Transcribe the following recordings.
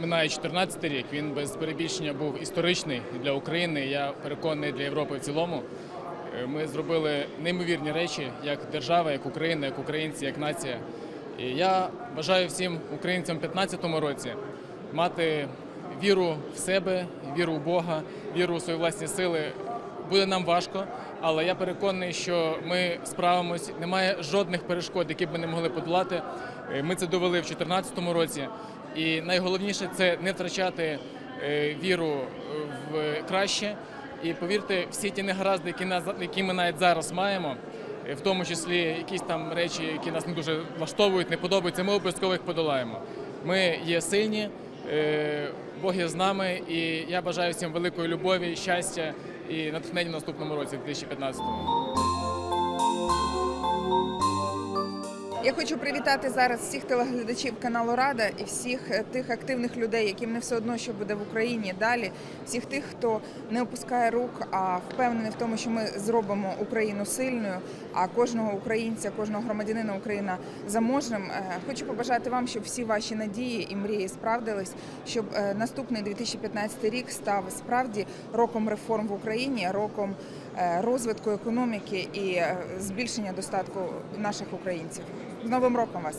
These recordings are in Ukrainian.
минає 14 рік. Він без перебільшення був історичний для України. Я переконаний для Європи в цілому. Е, Ми зробили неймовірні речі як держава, як Україна, як українці, як нація. І я бажаю всім українцям в 2015 році мати віру в себе, віру в Бога, віру у свої власні сили. Буде нам важко, але я переконаний, що ми справимось. Немає жодних перешкод, які б ми не могли подолати. Е, Ми це довели в 2014 році. І найголовніше це не втрачати е, віру е, в краще. І повірте, всі ті негаразди, які нас які ми навіть зараз маємо, е, в тому числі якісь там речі, які нас не дуже влаштовують, не подобаються, ми обов'язково їх подолаємо. Ми є сильні, Бог є з нами, і я бажаю всім великої любові, щастя і натхнення в наступному році, 2015-му. Я хочу привітати зараз всіх телеглядачів каналу Рада і всіх е, тих активних людей, яким не все одно, що буде в Україні далі. Всіх тих, хто не опускає рук, а впевнений в тому, що ми зробимо Україну сильною, а кожного українця, кожного громадянина Україна заможним. Е, Хочу побажати вам, щоб всі ваші надії і мрії справдились, щоб е, наступний 2015 рік став справді роком реформ в Україні, роком розвитку економіки і е, збільшення достатку наших українців. З Новим роком вас!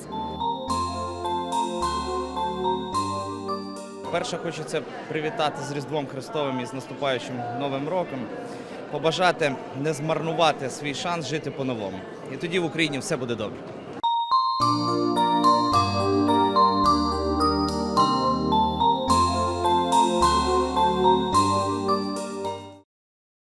Перше хочеться привітати з Різдвом Христовим і з наступаючим Новим роком, побажати не змарнувати свій шанс жити по-новому. І тоді в Україні все буде добре.